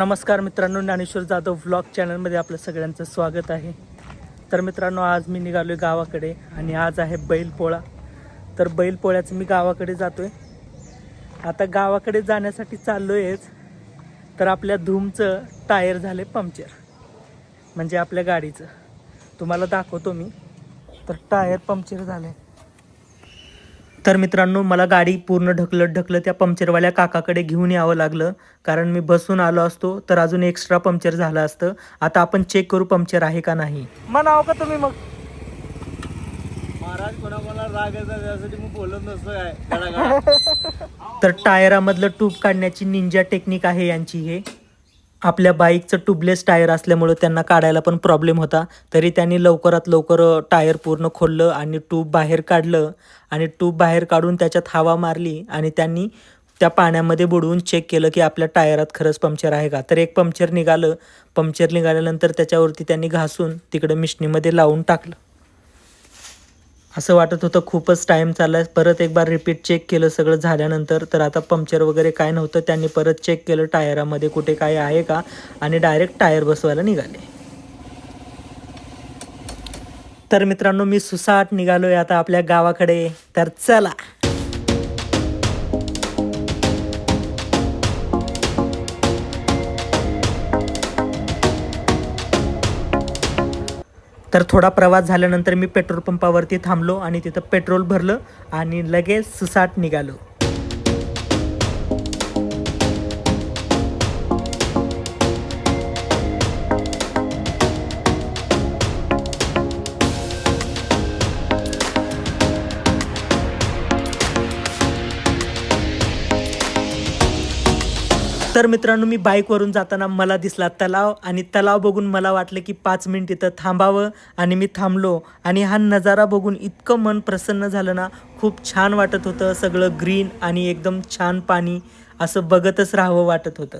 नमस्कार मित्रांनो ज्ञानेश्वर जाधव व्लॉग चॅनलमध्ये आपलं सगळ्यांचं स्वागत आहे. तर मित्रांनो आज मी निघालो आहे गावाकडे आणि आज आहे बैलपोळा. तर बैलपोळ्याचं मी गावाकडे जातो आहे आता गावाकडे जाण्यासाठी चाललो आहेच तर आपल्या धूमचं टायर झाले पंक्चर. म्हणजे आपल्या गाडीचं. तुम्हाला दाखवतो मी. तर टायर पंक्चर झालं आहे तर मित्रांनो मला गाडी पूर्ण ढकलत ढकलत त्या पंक्चरवाल्या काकाकडे घेऊन यावं लागलं. कारण मी बसून आलो असतो तर अजून एक्स्ट्रा पंक्चर झालं असतं. आता आपण चेक करू पंक्चर आहे का नाही. म्हणावं का तुम्ही मग? महाराज कोणाकोणाला राग येतात त्यासाठी मी बोलत नसतो काय गडागडा. तर टायरामधलं ट्यूब काढण्याची निंजा टेक्निक आहे यांची हे. आपल्या बाईकचं ट्यूबलेस टायर असल्यामुळं त्यांना काढायला पण प्रॉब्लेम होता. तरी त्यांनी लवकरात लवकर टायर पूर्ण खोललं आणि ट्यूब बाहेर काढलं आणि ट्यूब बाहेर काढून त्याच्यात हवा मारली आणि त्यांनी त्या पाण्यामध्ये बुडवून चेक केलं की आपल्या टायरात खरंच पंक्चर आहे का. तर एक पंक्चर निघालं. पंक्चर निघाल्यानंतर त्याच्यावरती त्यांनी घासून तिकडं मिशनीमध्ये लावून टाकलं. असं वाटत होतं खूपच टाईम चाललाय. परत एक बार रिपीट चेक केलं सगळं झाल्यानंतर. तर आता पंक्चर वगैरे काय नव्हतं त्यांनी परत चेक केलं टायरामध्ये कुठे काय आहे का? आणि डायरेक्ट टायर बसवायला निघाले. तर मित्रांनो मी सुसाट आहे आता आपल्या गावाकडे. तर चला. तर थोडा प्रवास झाल्यानंतर मी पेट्रोल पंपावरती थांबलो आणि तिथं पेट्रोल भरलं आणि लगेच सुसाट निघालो. तर मित्रांनो मी बाईकवरून जाताना मला दिसला तलाव आणि तलाव बघून मला वाटलं की पाच मिनिट इथं थांबावं आणि मी थांबलो. आणि हा नजारा बघून इतकं मन प्रसन्न झालं ना खूप छान वाटत होतं. सगळं ग्रीन आणि एकदम छान पाणी असं बघतच राहावं वाटत होतं.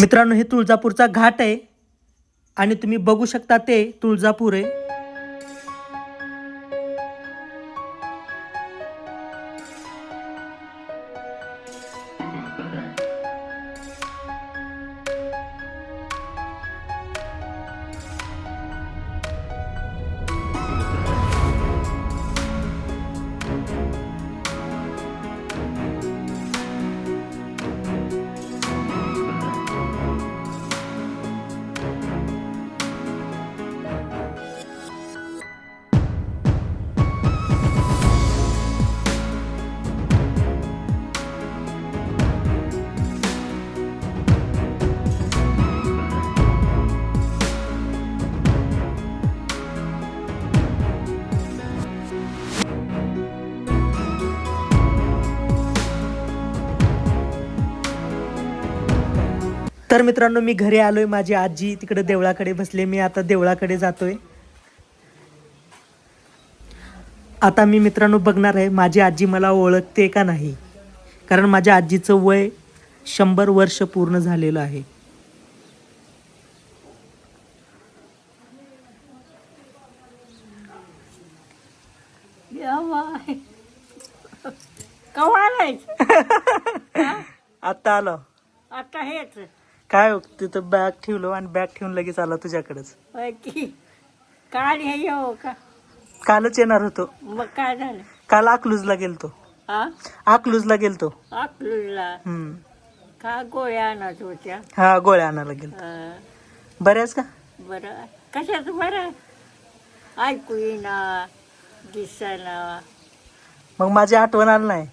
मित्रांनो हे तुळजापूरचा घाट आहे. आणि तुम्ही बघू शकता ते तुळजापूर आहे. मित्रांनो मी घरी आलोय. माझी आजी तिकडे देवळाकडे बसले मी आता देवळाकडे जातोय. आता मी मित्रांनो बघणार आहे माझी आजी मला ओळखते का नाही? कारण माझ्या आजीचं वय शंभर वर्ष पूर्ण झालेलं आहे. आता आलो. आता हेच. काय हो, तिथं बॅग ठेवलो आणि बॅग ठेवून लगेच आला तुझ्याकडेच. होय की. काल हे येऊ का? कालच येणार होतो. मग काय झालं? काल अकलूजला गेलतो. हा? अकलूजला गेलतो. अकलूजला? हम्म. का गोळ्या आणत होत्या? हा गोळ्या आणायला गेलतो. हा, बऱ्याच का? बरं. कशाच बरं? ऐकू येईना दिसायला. मग माझी आठवण आली नाही.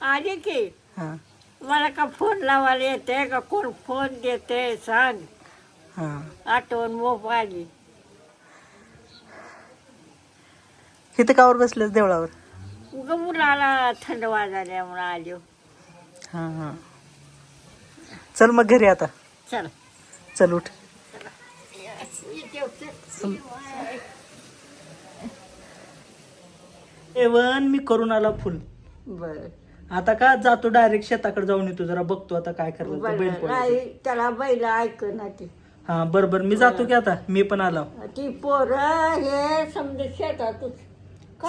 आले की. हा. मला का फोन लावायला येते का? कोण फोन देते सांग. हा. आठवण मोप आली इथे कावर बसलेस देवळावर? उग मुलाला थंड वाजाल्यामुळे आलो. हा हा. चल मग घरी आता. चल. चल उठ. एवन मी करून आला फुल. बर. आता का जातो डायरेक्ट शेताकडे जाऊन येतो जरा बघतो आता काय करायचं ते बैल बर पोळायचं. नाही त्याला बैल ऐक ना ती. हा बर बर. मी जातो की आता? मी पण आलो. ती पोरं हे समजा शेतातच.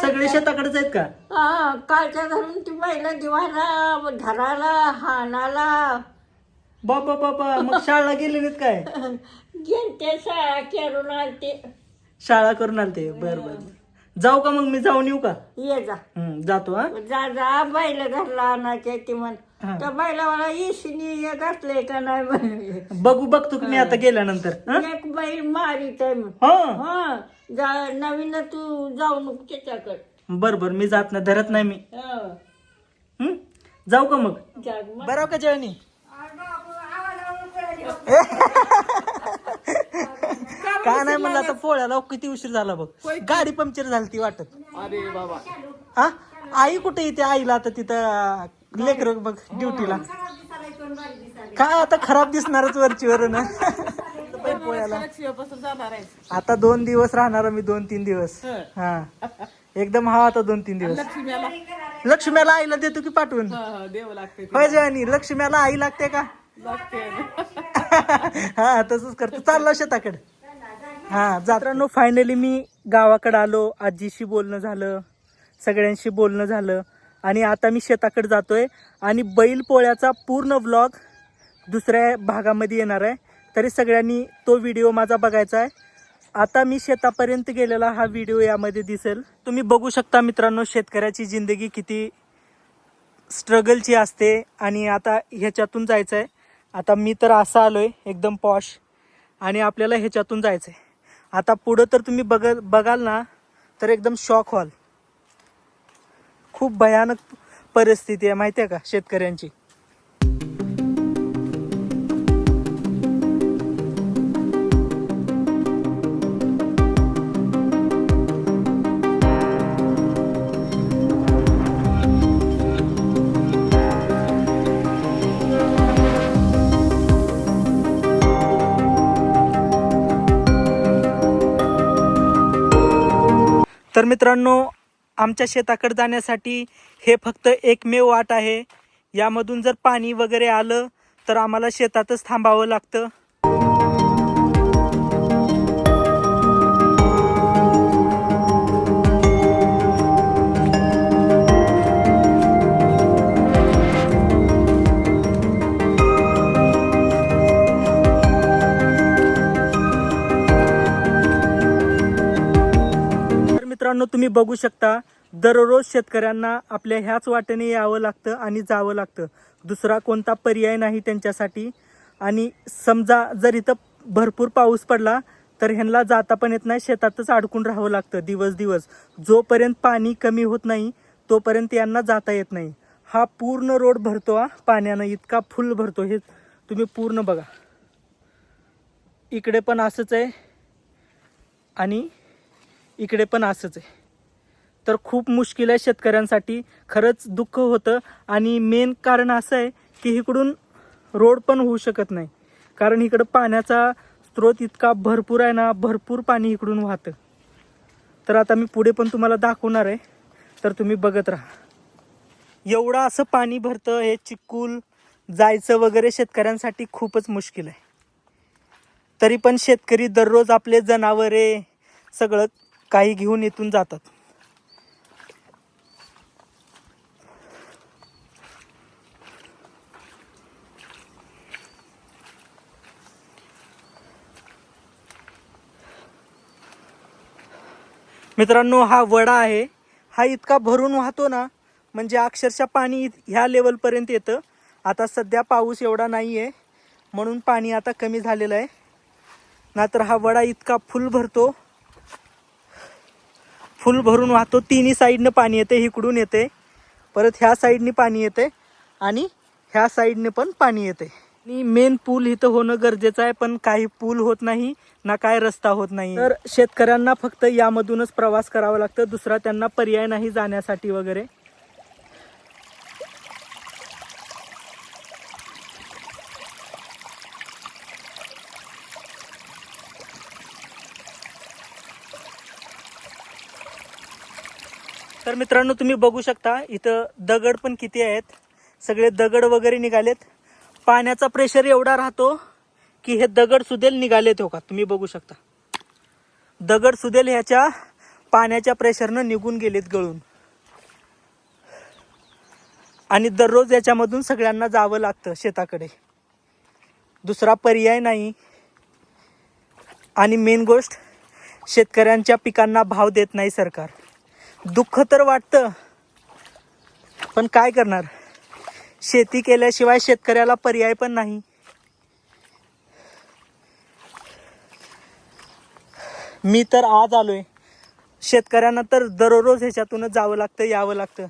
सगळे शेताकडेच आहेत का? हा कालच्या धरून ती बैल दिवाला धराला हाणाला. बाबा बाबा मग शाळा गेले नाहीत काय? गेलते शाळा केरून आलते. शाळा करून आलते. बर बर. जाऊ का मग मी जाऊन येऊ का? ये जा. हम्म, जातो हा? जा जा. बैल घरला आणायचे ती म्हण. हा. त्या बैलावाला इशिनी हे घातलंय का नाही म्हणे. बघू बघतो की मी आता गेल्यानंतर हा? एक बैल मारित आहे म्हण. हा. हा. जा नवीन तू जाऊ नको त्याच्याकडे. बर बर मी जात नाही धरत नाही मी. हा. हम्म? जाऊ का मग? मग. बरं का जयनी काय नाही म्हणलं आता पोळ्याला किती उशीर झाला बघ. गाडी पंक्चर झाली ती वाटत. अरे बाबा. हा? आई कुठे येते आईला आता तिथं लेकर बघ ड्युटीला. काय आता खराब दिसणारच वरचीवर ना पोळ्याला. आता दोन दिवस राहणार मी दोन तीन दिवस. हा. एकदम हा आता दोन तीन दिवस. लक्ष्म्याला आईला देतो की पाठवून? होय जयानी लक्ष्म्याला आई लागते का? हा तसंच करतो. चाललो शेताकडे. हा जात्रांनो फायनली मी गावाकडे आलो. आजीशी बोलणं झालं. सगळ्यांशी बोलणं झालं. आणि आता मी शेताकडे जातोय. आणि बैल पोळ्याचा पूर्ण व्लॉग दुसऱ्या भागामध्ये येणार आहे. तरी सगळ्यांनी तो व्हिडिओ माझा बघायचा आहे. आता मी शेतापर्यंत गेलेला हा व्हिडिओ यामध्ये दिसेल. तुम्ही बघू शकता मित्रांनो शेतकऱ्याची जिंदगी किती स्ट्रगलची असते. आणि आता ह्याच्यातून जायचं आहे आता मी तर असं आलो आहे एकदम पॉश आणि आपल्याला ह्याच्यातून जायचं आहे आता पुढं तर तुम्ही बघ बघाल ना तर एकदम शॉक व्हाल. खूप भयानक परिस्थिती आहे माहिती आहे का शेतकऱ्यांची? तर मित्रांनो आमच्या शेताकडे जाण्यासाठी हे फक्त एकमेव वाट आहे. यामधून जर पाणी वगैरे आलं तर आम्हाला शेतातच थांबावं लागतं. मित्रांनो तुम्ही बघू शकता दररोज शेतकऱ्यांना आपल्या ह्याच वाटेने यावं लागतं आणि जावं लागतं. दुसरा कोणता पर्याय नाही त्यांच्यासाठी. आणि समजा जर इथं भरपूर पाऊस पडला तर ह्यांना जाता पण येत नाही शेतातच अडकून राहावं लागतं दिवस दिवस. जोपर्यंत पाणी कमी होत नाही तोपर्यंत यांना जाता येत नाही. हा पूर्ण रोड भरतो हा. पाण्यानं इतका फुल भरतो हे तुम्ही पूर्ण बघा. इकडे पण असंच आहे. आणि इकडे पण असंच आहे. तर खूप मुश्किल आहे शेतकऱ्यांसाठी. खरंच दुःख होतं आणि मेन कारण असं आहे की इकडून रोड पण होऊ शकत नाही. कारण इकडं पाण्याचा स्रोत इतका भरपूर आहे ना भरपूर पाणी इकडून वाहतं. तर आता मी पुढे पण तुम्हाला दाखवणार आहे. तर तुम्ही बघत राहा. एवढं असं पाणी भरतं हे चिक्कूल जायचं वगैरे शेतकऱ्यांसाठी खूपच मुश्किल आहे. तरी पण शेतकरी दररोज आपले जनावरे सगळं काही घेऊन इथून जातात. मित्रांनो हा वडा आहे. हा इतका भरून वाहतो ना म्हणजे अक्षरशः पाणी इत- ह्या लेवलपर्यंत येतं. आता सध्या पाऊस एवढा नाही आहे म्हणून पाणी आता कमी झालेलं आहे. नाहीतर हा वडा इतका फुल भरतो. फुल भरून वाहतो. तिन्ही साईडनं पाणी येते इकडून येते. परत ह्या साईडने पाणी येते आणि ह्या साईडने पण पाणी येते. आणि मेन पूल इथं होणं गरजेचं आहे पण काही पूल होत नाही ना काय रस्ता होत नाही. तर शेतकऱ्यांना फक्त यामधूनच प्रवास करावा लागतं दुसरा त्यांना पर्याय नाही जाण्यासाठी वगैरे. तर मित्रांनो तुम्ही बघू शकता इथं दगड पण किती आहेत. सगळे दगड वगैरे निघालेत. पाण्याचा प्रेशर एवढा राहतो की हे दगड सुदेल निघालेत हो का? तुम्ही बघू शकता. दगड सुदेल ह्याच्या पाण्याच्या प्रेशरनं निघून गेलेत गळून. आणि दररोज याच्यामधून सगळ्यांना जावं लागतं शेताकडे. दुसरा पर्याय नाही. आणि मेन गोष्ट शेतकऱ्यांच्या पिकांना भाव देत नाही सरकार. दुःख तर वाटतं. पण काय करणार? शेती केल्याशिवाय शेतकऱ्याला पर्याय पण नाही. मी तर आज आलोय. शेतकऱ्यांना तर दररोज ह्याच्यातूनच जावं लागतं यावं लागतं.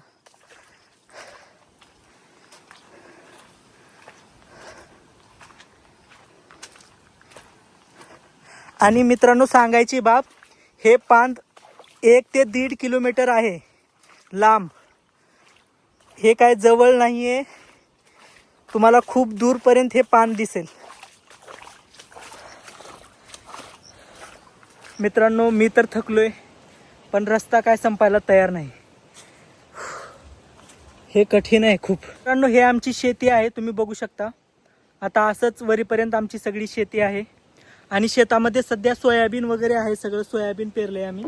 आणि मित्रांनो सांगायची बाब हे पान एक ते दीड किलोमीटर आहे. लांब. हे काय जवळ नाही आहे तुम्हाला खूप दूरपर्यंत हे पान दिसेल. मित्रांनो मी तर थकलोय पण रस्ता काय संपायला तयार नाही. हे कठीण आहे खूप. मित्रांनो हे आमची शेती आहे तुम्ही बघू शकता. आता असंच वरीपर्यंत आमची सगळी शेती आहे. आणि शेतामध्ये सध्या सोयाबीन वगैरे आहे सगळं सोयाबीन पेरलंय आम्ही.